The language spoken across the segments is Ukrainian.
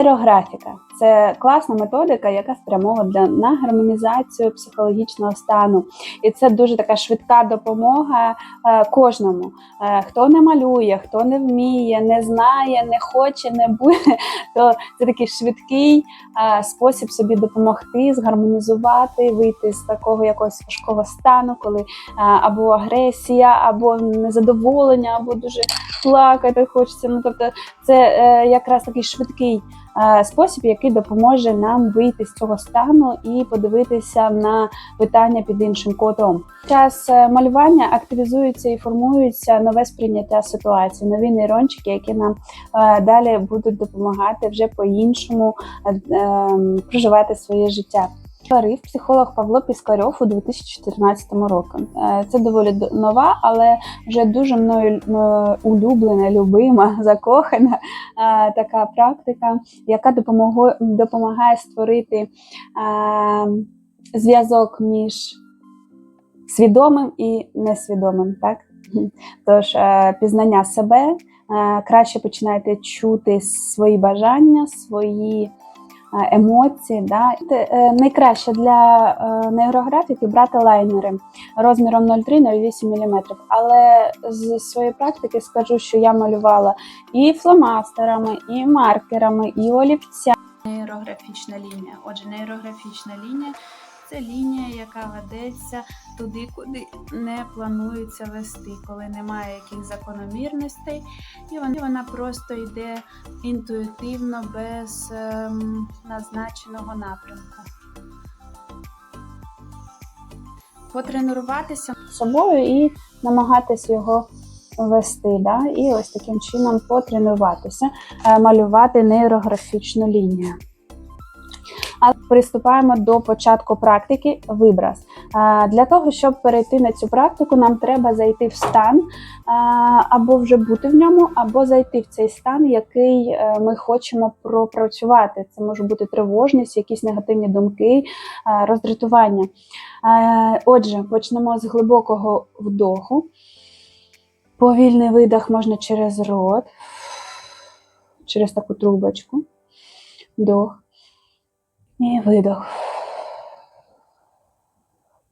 Нейрографіка це класна методика, яка спрямована на гармонізацію психологічного стану. І це дуже така швидка допомога е, кожному. Е, хто не малює, хто не вміє, не знає, не хоче, не буде, то це такий швидкий е, спосіб собі допомогти, згармонізувати, вийти з такого якогось важкого стану, коли або агресія, або незадоволення, або дуже плакати хочеться. Ну тобто, це якраз такий швидкий спосіб, який допоможе нам вийти з цього стану і подивитися на питання під іншим кутом. Час е, малювання активізується і формується нове сприйняття ситуації, нові нейрончики, які нам е, далі будуть допомагати вже по-іншому е, е, проживати своє життя. Створив психолог Павло Піскарьов у 2014 році. Е, Це доволі нова, але вже дуже мною улюблена, любима, закохана е, така практика, яка допомагає створити е, зв'язок між свідомим і несвідомим. Так? Тож пізнання себе краще починаєте чути свої бажання, свої емоції. Да? Е, Найкраще для е, нейрографіки брати лайнери розміром 0,3-0,8 мм. Але з своєї практики скажу, що я малювала і фломастерами, і маркерами, і олівцями. Нейрографічна лінія. Отже, нейрографічна лінія це лінія, яка ведеться туди, куди не планується вести, коли немає яких закономірностей, і вона, просто йде інтуїтивно без ем, назначеного напрямку. Потренуватися собою і намагатись його вести. Да? І ось таким чином потренуватися, е, малювати нейрографічну лінію. А приступаємо до початку практики вибраз. Для того, щоб перейти на цю практику, нам треба зайти в стан або вже бути в ньому, або зайти в цей стан, який е, ми хочемо пропрацювати. Це може бути тривожність, якісь негативні думки, е, роздратування. Е, Отже, почнемо з глибокого вдоху. Повільний видих можна через рот, через таку трубочку. Вдох. І видох.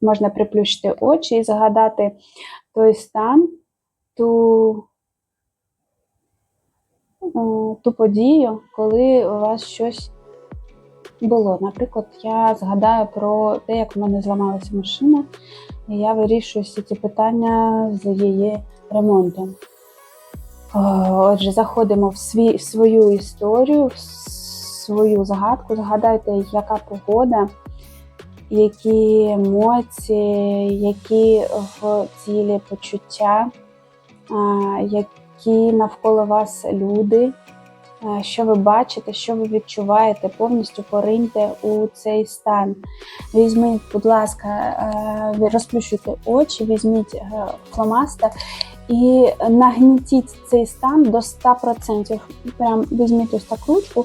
Можна приплющити очі і згадати той стан, ту, е, ту подію, коли у вас щось було. Наприклад, я згадаю про те, як в мене зламалася машина, і я вирішую всі ці питання з її ремонтом. Отже, заходимо в, свій, свою історію, в свою загадку. Згадайте, яка погода, які емоції, які в тілі почуття, які навколо вас люди, що ви бачите, що ви відчуваєте, повністю пориньте у цей стан. Візьміть, будь ласка, е, розплющуйте очі, візьміть е, фломастер і нагнітіть цей стан до 100%. Прям візьміть ось так ручку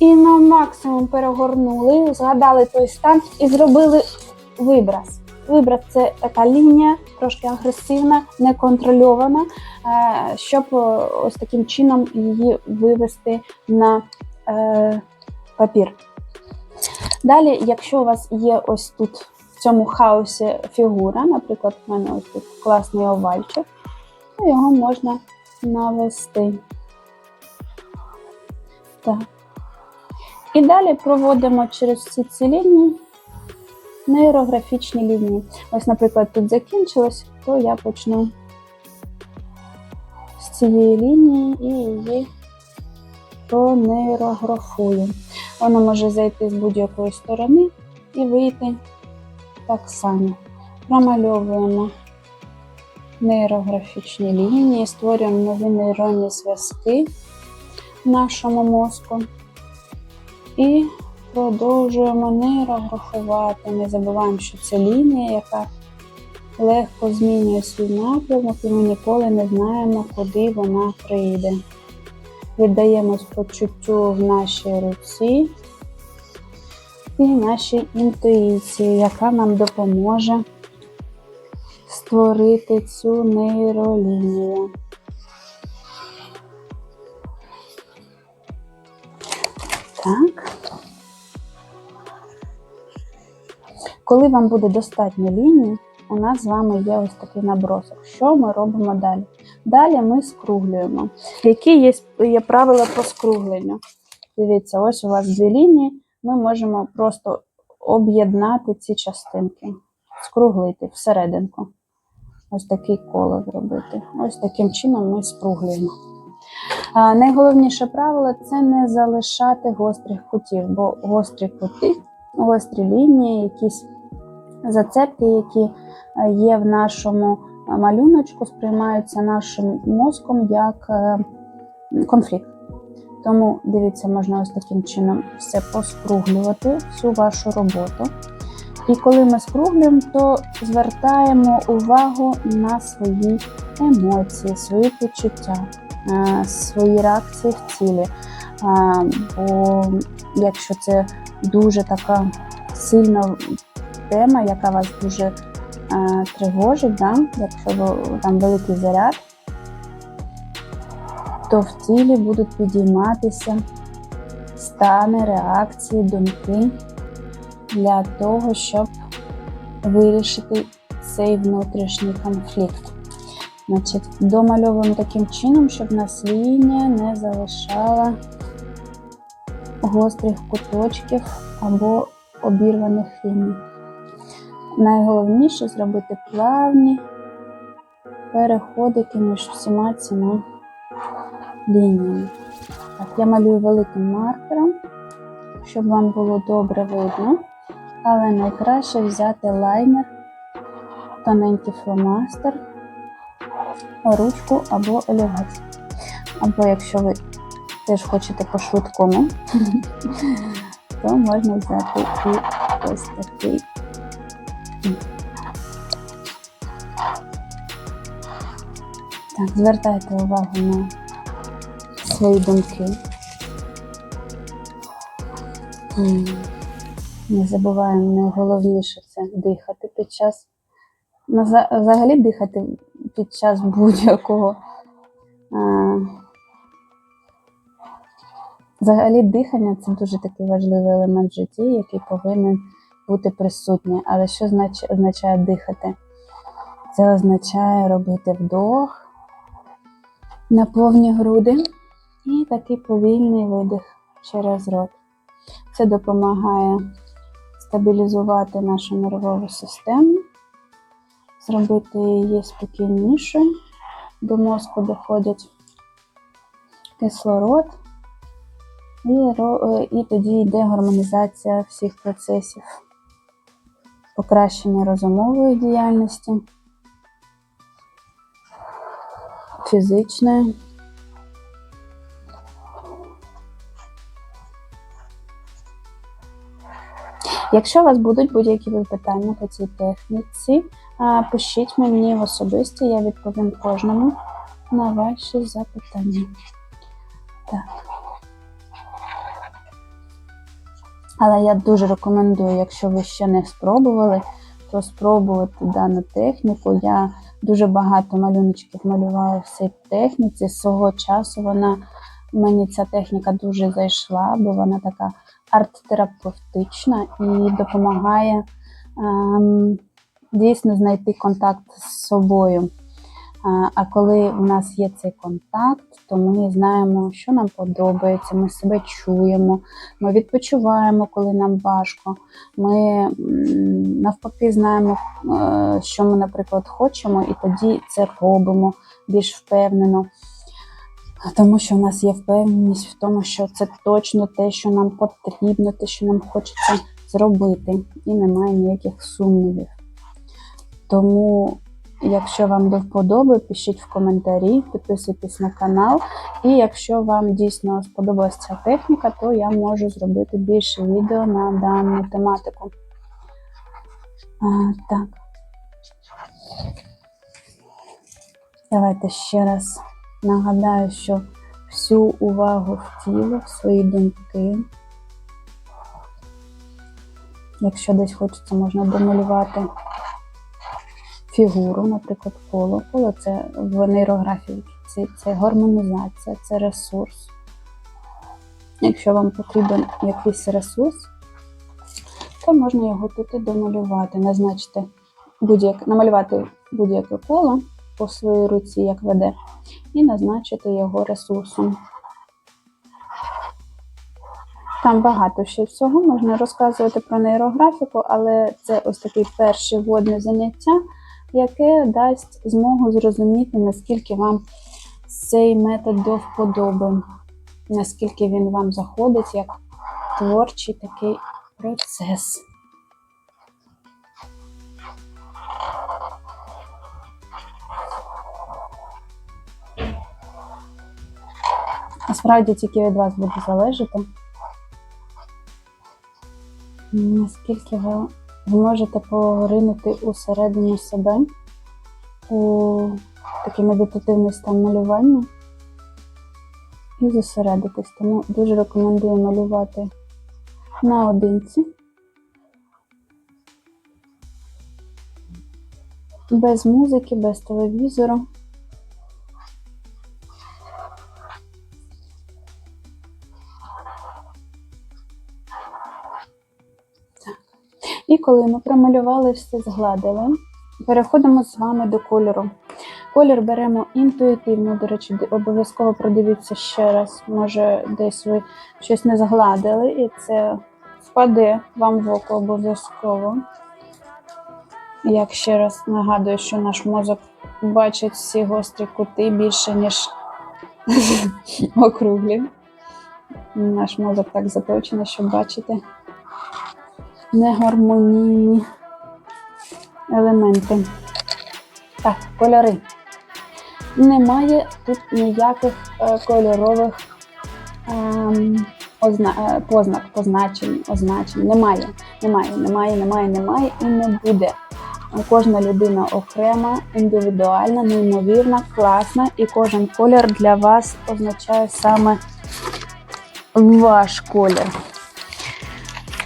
і на максимум перегорнули, згадали той стан і зробили вибраз. Вибраз це така лінія, трошки агресивна, неконтрольована, е, щоб е, ось таким чином її вивести на е, папір. Далі, якщо у вас є ось тут в цьому хаосі фігура, наприклад, в мене ось тут класний овальчик, його можна навести. Так. І далі проводимо через всі ці лінії нейрографічні лінії. Ось, наприклад, тут закінчилось, то я почну з цієї лінії і її пронейрографую. Воно може зайти з будь-якої сторони і вийти так само. Промальовуємо нейрографічні лінії, створюємо нові нейронні зв'язки в нашому мозку. І продовжуємо нейрографувати. Не забуваємо, що це лінія, яка легко змінює свій напрямок, і ми ніколи не знаємо, куди вона прийде. Віддаємось почуттю в нашій руці і нашій інтуїції, яка нам допоможе створити цю нейролінію. Так. Коли вам буде достатньо ліній, у нас з вами є ось такий набросок. Що ми робимо далі? Далі ми скруглюємо. Які є, є правила по скругленню? Дивіться, ось у вас дві лінії. Ми можемо просто об'єднати ці частинки, скруглити всерединку. Ось такий коло зробити. Ось таким чином ми скруглюємо. А, найголовніше правило це не залишати гострих кутів, бо гострі кути, гострі лінії, якісь зацепки, які е, є в нашому е, малюночку, сприймаються нашим мозком як е, конфлікт. Тому дивіться, можна ось таким чином все поскруглювати, всю вашу роботу. І коли ми скруглюємо, то звертаємо увагу на свої емоції, свої почуття, е, свої реакції в тілі. Е, Бо якщо це дуже така сильна тема, яка вас дуже е, тривожить, да? якщо там великий заряд, то в тілі будуть підійматися стани, реакції, думки для того, щоб вирішити цей внутрішній конфлікт. Значить, домальовуємо таким чином, щоб нас лінія не залишала гострих куточків або обірваних ліній. Найголовніше зробити плавні переходики між всіма цими лініями. Так, я малюю великим маркером, щоб вам було добре видно. Але найкраще взяти лайнер, тоненький фломастер, ручку або олівець. Або якщо ви теж хочете по-швидкому, то можна взяти і ось такий. Так, звертайте увагу на свої думки. Не забуваємо найголовніше це дихати під час. Взагалі дихати під час будь-якого. Взагалі дихання це дуже такий важливий елемент в житті, який повинен бути присутній. Але що означає дихати? Це означає робити вдох на повні груди і такий повільний видих через рот. Це допомагає стабілізувати нашу нервову систему, зробити її спокійнішою. До мозку доходить кислород, і, е, і тоді йде гармонізація всіх процесів, покращення розумової діяльності, фізичної. Якщо у вас будуть будь-які питання по цій техніці, пишіть мені в особисті, я відповім кожному на ваші запитання. Так. Але я дуже рекомендую, якщо ви ще не спробували, то спробувати дану техніку. Я дуже багато малюночків малювала в цій техніці. З свого часу вона мені ця техніка дуже зайшла, бо вона така арт-терапевтична і допомагає ем, дійсно знайти контакт з собою. А, коли у нас є цей контакт, то ми знаємо, що нам подобається, ми себе чуємо, ми відпочиваємо, коли нам важко. Ми навпаки знаємо, е, що ми, наприклад, хочемо, і тоді це робимо більш впевнено. Тому що в нас є впевненість в тому, що це точно те, що нам потрібно, те, що нам хочеться зробити, і немає ніяких сумнівів. Тому, якщо вам до вподоби, пишіть в коментарі, підписуйтесь на канал. І якщо вам дійсно сподобалася ця техніка, то я можу зробити більше відео на дану тематику. А, так. Давайте ще раз нагадаю, що всю увагу в тіло, в свої думки. Якщо десь хочеться, можна домалювати фігуру, наприклад, коло. Коло це в нейрографії це, це гармонізація, це ресурс. Якщо вам потрібен якийсь ресурс, то можна його тут і домалювати, назначити будь-яке, намалювати будь-яке коло по своїй руці, як веде, і назначити його ресурсом. Там багато ще всього, можна розказувати про нейрографіку, але це ось таке перше водне заняття, яке дасть змогу зрозуміти, наскільки вам цей метод до вподоби, наскільки він вам заходить як творчий такий процес. Насправді тільки від вас буде залежати, наскільки ви зможете поринути усередину себе у такий медитативний стан малювання і зосередитись. Тому дуже рекомендую малювати наодинці. Без музики, без телевізору. Коли ми промалювали все, згладили, переходимо з вами до кольору. Колір беремо інтуїтивно, до речі, обов'язково продивіться ще раз. Може, десь ви щось не згладили, і це впаде вам в око обов'язково. Як ще раз нагадую, що наш мозок бачить всі гострі кути більше, ніж округлі. Наш мозок так заточений, щоб бачити негармонійні елементи. Так, кольори. Немає тут ніяких е, кольорових ем, озна, е, познак, позначень, означень. Немає, немає, немає, немає, немає і не буде. Кожна людина окрема, індивідуальна, неймовірна, класна, і кожен колір для вас означає саме ваш колір.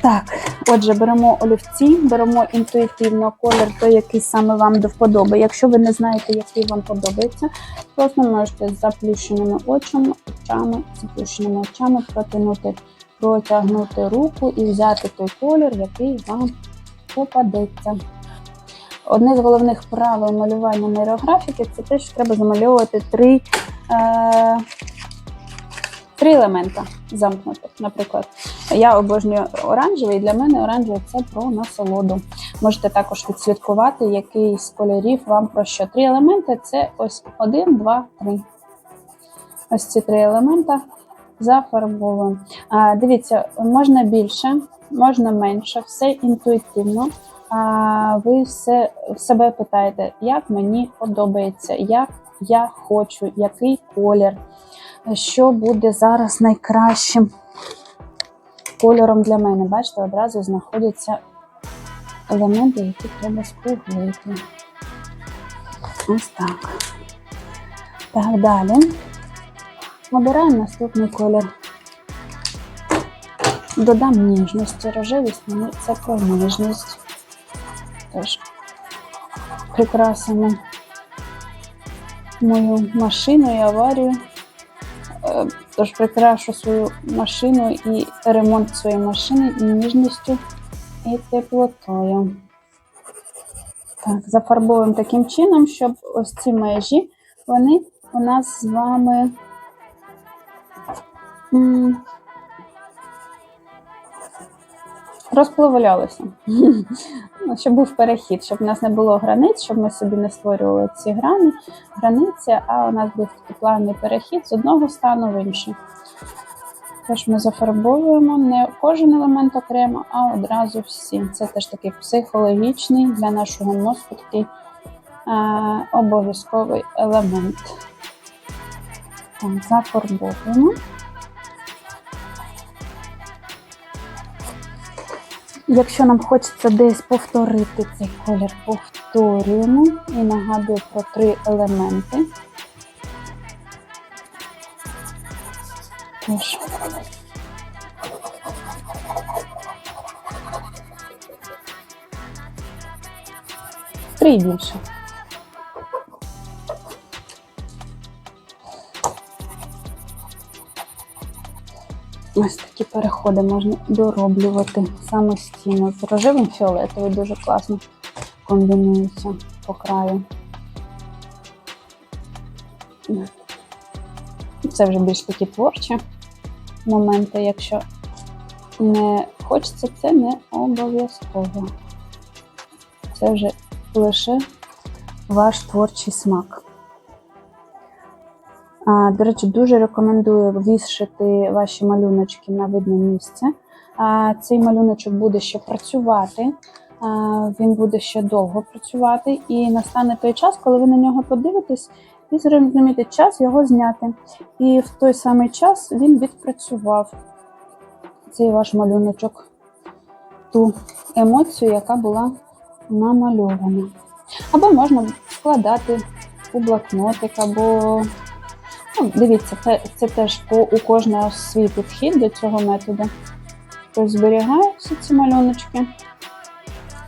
Так, отже, беремо олівці, беремо інтуїтивно колір, той, який саме вам до вподоби. Якщо ви не знаєте, який вам подобається, просто можете з заплющеними очами, очами, заплющеними очами протягнути, протягнути руку і взяти той колір, який вам попадеться. Одне з головних правил малювання нейрографіки це те, що треба замальовувати три, е, три елемента замкнутих. Наприклад, я обожнюю оранжевий, для мене оранжевий це про насолоду. Можете також відслідкувати, який з кольорів вам про що. Три елементи це ось один, два, три. Ось ці три елемента зафарбовуємо. Дивіться, можна більше, можна менше, все інтуїтивно. А, ви все себе питаєте, як мені подобається, як я хочу, який колір, що буде зараз найкращим кольором для мене. Бачите, одразу знаходяться елементи, які треба спуглити. Ось так. Так, далі. Обираємо наступний колір. Додам ніжності, рожевість мені це про ніжність. Тож прикрасимо мою машину і аварію. Тож прикрашу свою машину і ремонт своєї машини ніжністю і теплотою. Так, зафарбовуємо таким чином, щоб ось ці межі вони у нас з вами Ну, Щоб був перехід, щоб у нас не було границь, щоб ми собі не створювали ці грани, границі, а у нас був такий плавний перехід з одного стану в інший. Тож ми зафарбовуємо не кожен елемент окремо, а одразу всі. Це теж такий психологічний для нашого мозку такий обов'язковий елемент. Так, зафарбовуємо. Якщо нам хочеться десь повторити цей колір, повторюємо і нагадую про три елементи. Тож. Три більше. Ось такі переходи можна дороблювати самостійно. З рожевим фіолетовий дуже класно комбінується по краю. Це вже більш такі творчі моменти. Якщо не хочеться, це не обов'язково. Це вже лише ваш творчий смак. До речі, дуже рекомендую вішати ваші малюночки на видне місце. Цей малюночок буде ще працювати, він буде ще довго працювати, і настане той час, коли ви на нього подивитесь і зрозумієте час його зняти. І в той самий час він відпрацював цей ваш малюночок, ту емоцію, яка була намальована. Або можна вкладати у блокнотик, або ну, дивіться, це, це теж по, у кожного свій підхід до цього методу. Хтось зберігає всі ці малюночки.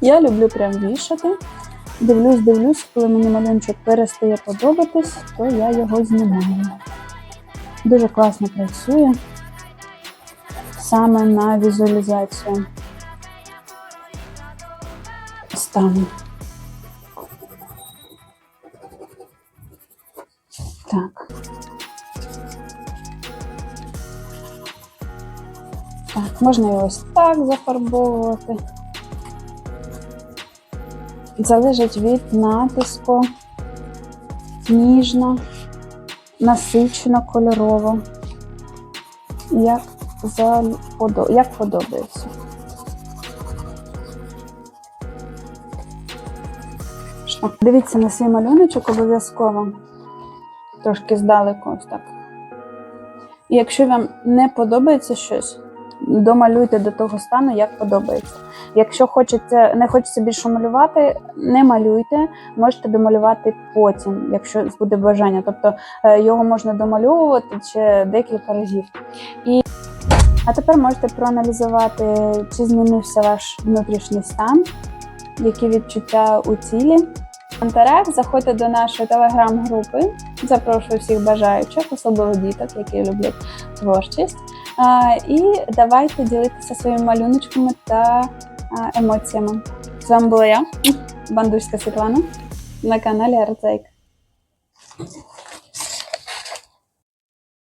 Я люблю прям вішати. Дивлюсь, дивлюсь, коли мені малюнчик перестає подобатись, то я його знімаю. Дуже класно працює саме на візуалізацію стану. Так. Так, можна і ось так зафарбовувати. Залежить від натиску, ніжно, насичено, кольорово. Як, заподо... Як подобається. Дивіться на свій малюночок обов'язково. Трошки здалеку ось так. І якщо вам не подобається щось, домалюйте до того стану, як подобається. Якщо хочеться, не хочеться більше малювати, не малюйте, можете домалювати потім, якщо буде бажання. Тобто е, його можна домальовувати ще декілька разів. І... А тепер можете проаналізувати, чи змінився ваш внутрішній стан, які відчуття у тілі. В коментарях заходьте до нашої телеграм-групи. Запрошую всіх бажаючих, особливо діток, які люблять творчість. І давайте ділитися своїми малюночками та емоціями. З вами була я, Бандурська Світлана, на каналі Артейк.